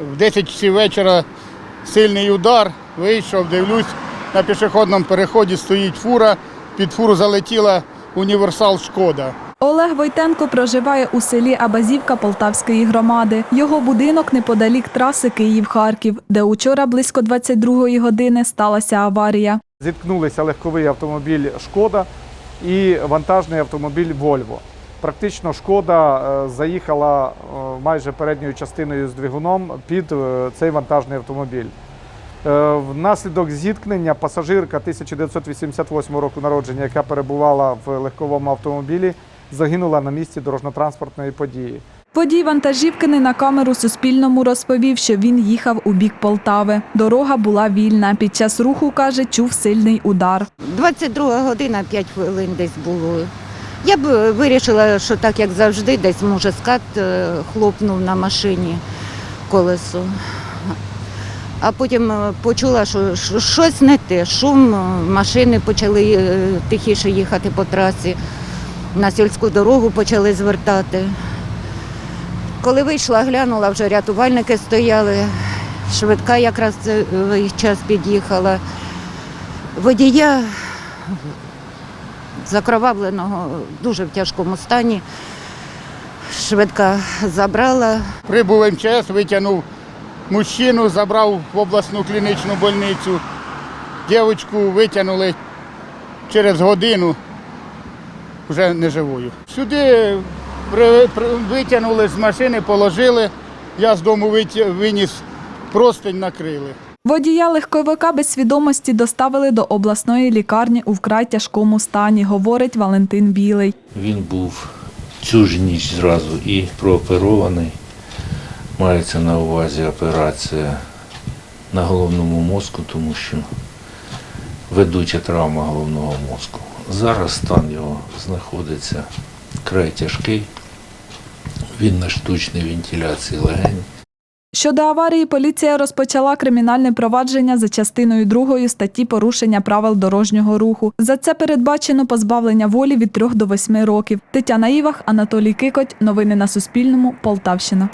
В 10 часів вечора сильний удар, вийшов, дивлюсь, на пішохідному переході стоїть фура, під фуру залетіла універсал Шкода. Олег Войтенко проживає у селі Абазівка Полтавської громади. Його будинок неподалік траси Київ-Харків, де учора близько 22-ї години сталася аварія. Зіткнулися легковий автомобіль Шкода і вантажний автомобіль Вольво. Практично шкода е, заїхала е, майже передньою частиною з двигуном під е, цей вантажний автомобіль. Внаслідок зіткнення пасажирка 1988 року народження, яка перебувала в легковому автомобілі, загинула на місці дорожньо-транспортної події. Водій вантажівки не на камеру Суспільному розповів, що він їхав у бік Полтави. Дорога була вільна. Під час руху, каже, чув сильний удар. 22 година, 5 хвилин десь було. Я б вирішила, що так як завжди, десь може скат е, хлопнув на машині колесо. А потім е, почула, що що щось не те. Шум, е, машини почали е, тихіше їхати по трасі, на сільську дорогу почали звертати. Коли вийшла, глянула, вже рятувальники стояли, швидка якраз в час під'їхала. Водія закровавленого дуже в тяжкому стані. Швидка забрала. Прибув МЧС, витягнув мужчину, забрав в обласну клінічну больницю. Дівчинку витягнули через годину, вже неживою. Сюди при, при, витягнули з машини, положили. Я з дому виніс простень накрили. Водія легковика без свідомості доставили до обласної лікарні у вкрай тяжкому стані, говорить Валентин Білий. Він був цю ж ніч зразу і прооперований. Мається на увазі операція на головному мозку, тому що ведуча травма головного мозку. Зараз стан його знаходиться край тяжкий. Він на штучній вентиляції легень. Щодо аварії, поліція розпочала кримінальне провадження за частиною 2 статті порушення правил дорожнього руху. За це передбачено позбавлення волі від 3 до 8 років. Тетяна Івах, Анатолій Кикоть. Новини на Суспільному. Полтавщина.